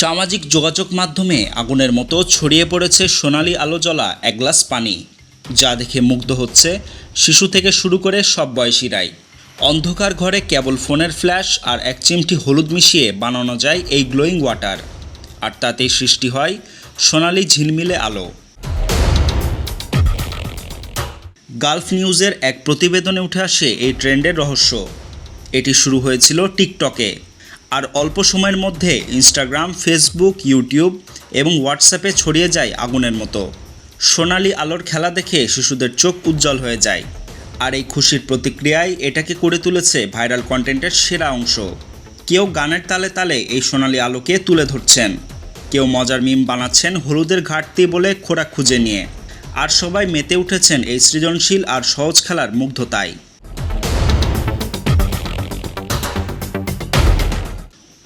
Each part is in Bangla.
সামাজিক যোগাযোগ মাধ্যমে আগুনের মতো ছড়িয়ে পড়েছে সোনালি আলো জ্বলা এক গ্লাস পানি। যা দেখে মুগ্ধ হচ্ছে শিশু থেকে শুরু করে সব বয়সীরাই। অন্ধকার ঘরে কেবল ফোনের ফ্ল্যাশ আর এক চিমটি হলুদ মিশিয়ে বানানো যায় এই গ্লোয়িং ওয়াটার। আর তাতেই সৃষ্টি হয় সোনালি ঝিলমিলে আলো। গালফ নিউজের এক প্রতিবেদনে উঠে আসে এই ট্রেন্ডের রহস্য। এটি শুরু হয়েছিল টিকটকে। আর অল্প সময়ের মধ্যে ইনস্টাগ্রাম ফেসবুক ইউটিউব এবং হোয়াটসঅ্যাপে ছড়িয়ে যায় আগুনের মতো। সোনালি আলোর খেলা দেখে শিশুদের চোখ উজ্জ্বল হয়ে যায়। আর এই খুশির প্রতিক্রিয়ায় এটাকে করে তুলেছে ভাইরাল কন্টেন্টের সেরা অংশ। কেউ গানের তালে তালে এই সোনালি আলোকে তুলে ধরছেন। কেউ মজার মিম বানাচ্ছেন হলুদের ঘাটতি বলে খোরাক খুঁজে নিয়ে। আর সবাই মেতে উঠেছেন এই সৃজনশীল আর সহজ খেলার মুগ্ধতায়।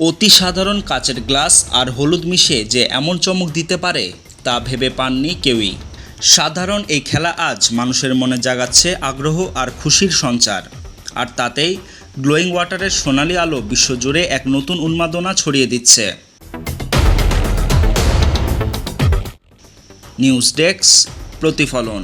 অতি সাধারণ কাচের গ্লাস আর হলুদ মিশে যে এমন চমক দিতে পারে, তা ভেবে পাননি কেউই। সাধারণ এই খেলা আজ মানুষের মনে জাগাচ্ছে আগ্রহ আর খুশির সঞ্চার। আর তাতেই গ্লোয়িং ওয়াটারের সোনালি আলো বিশ্বজুড়ে এক নতুন উন্মাদনা ছড়িয়ে দিচ্ছে। নিউজ ডেস্ক, প্রতিফলন।